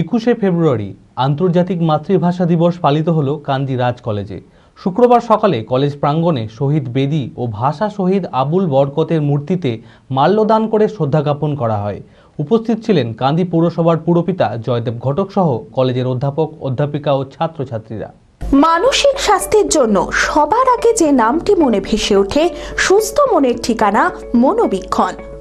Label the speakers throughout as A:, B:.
A: একুশে ফেব্রুয়ারি আন্তর্জাতিক মাতৃভাষা দিবস পালিত হলো কান্দি রাজ কলেজে। শুক্রবার সকালে কলেজ প্রাঙ্গণে শহীদ বেদি ও ভাষা শহীদ আবুল বরকতের মূর্তিতে মাল্যদান করে শ্রদ্ধা জ্ঞাপন করা হয়। উপস্থিত ছিলেন কান্দি পৌরসভার পুরপিতা জয়দেব ঘটক সহ কলেজের অধ্যাপক, অধ্যাপিকা ও ছাত্রছাত্রীরা।
B: মানসিক স্বাস্থ্যের জন্য সবার আগে যে নামটি মনে ভেসে ওঠে, সুস্থ মনের ঠিকানা মনোবীক্ষণ।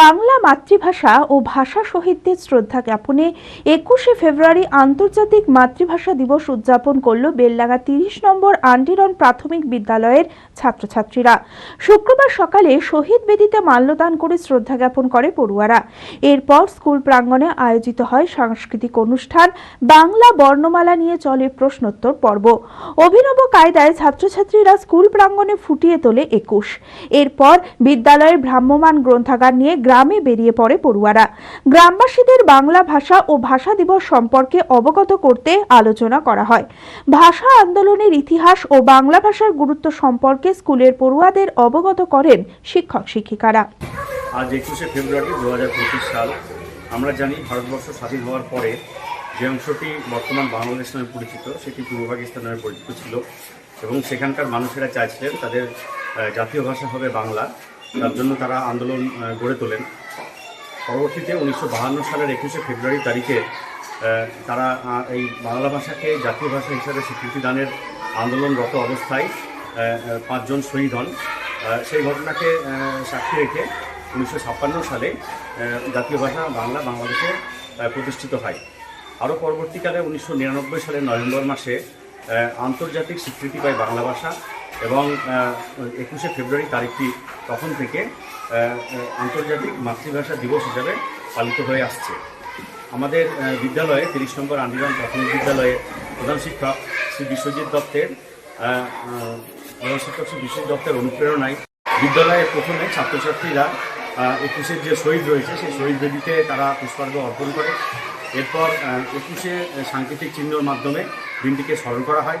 B: Bangla মাতৃভাষা ও ভাষা শহীদদের শ্রদ্ধা জ্ঞাপনে একুশে ফেব্রুয়ারি আন্তর্জাতিক মাতৃভাষা দিবস উদযাপন করল বেলডাঙ্গা তিরিশ নম্বর আন্ডিরন প্রাথমিক বিদ্যালয়ের ছাত্রছাত্রীরা। শুক্রবার সকালে শহীদ বেদিতে মাল্যদান করে শ্রদ্ধা জ্ঞাপন করে পড়ুয়ারা। এরপর স্কুল প্রাঙ্গণে আয়োজিত হয় সাংস্কৃতিক অনুষ্ঠান, বাংলা বর্ণমালা নিয়ে চলে প্রশ্নোত্তর পর্ব। অভিনব কায়দায় ছাত্রছাত্রীরা স্কুল প্রাঙ্গণে ফুটিয়ে তোলে একুশ। এরপর বিদ্যালয়ের ভ্রাম্যমান গ্রন্থাগার নিয়ে গ্রামে বেরিয়ে পড়ে পড়ুয়ারা। গ্রামবাসীদের বাংলা ভাষা ও ভাষা দিবস সম্পর্কে অবগত করতে আলোচনা করা হয়। ভাষা আন্দোলনের ইতিহাস ও বাংলা ভাষার গুরুত্ব সম্পর্কে স্কুলের পড়ুয়াদের অবগত করেন শিক্ষক শিক্ষিকারা।
C: আজ একুশে ফেব্রুয়ারি দু হাজার পঁচিশ সাল। আমরা জানি ভারতবর্ষ স্বাধীন হওয়ার পরে যে অংশটি বর্তমান বাংলাদেশ নামে পরিচিত, সেটি পূর্ব পাকিস্তান নামে পরিচিত ছিল। এবং সেখানকার মানুষেরা চাইছিলেন তাদের জাতীয় ভাষা হবে বাংলা। তার জন্য তারা আন্দোলন গড়ে তোলেন। পরবর্তীতে উনিশশো সালের একুশে ফেব্রুয়ারি তারিখে তারা এই বাংলা ভাষাকে জাতীয় ভাষা হিসাবে স্বীকৃতি দানের আন্দোলনরত অবস্থায় পাঁচজন শহীদ হন। সেই ঘটনাকে সাক্ষী রেখে উনিশশো ছাপ্পান্ন সালে জাতীয় ভাষা বাংলা বাংলাদেশে প্রতিষ্ঠিত হয়। আরও পরবর্তীকালে উনিশশো নিরানব্বই সালের নভেম্বর মাসে আন্তর্জাতিক স্বীকৃতি পায় বাংলা ভাষা। এবং একুশে ফেব্রুয়ারি তারিখটি তখন থেকে আন্তর্জাতিক মাতৃভাষা দিবস হিসাবে পালিত হয়ে আসছে। আমাদের বিদ্যালয়ে তিরিশ নম্বর আন্দিরাম প্রাথমিক বিদ্যালয়ে প্রধান শিক্ষক শ্রী বিশ্বজিৎ দত্তের প্রধান শিক্ষক শ্রী বিশ্বজিৎ দত্তের অনুপ্রেরণায় বিদ্যালয়ে প্রথমে ছাত্রছাত্রীরা একুশের যে শহীদ রয়েছে, সেই শহীদ বেদিতে তারা পুষ্পার্ঘ্য অর্পণ করে। এরপর একুশে সাংকেতিক চিহ্নর মাধ্যমে দিনটিকে স্মরণ করা হয়।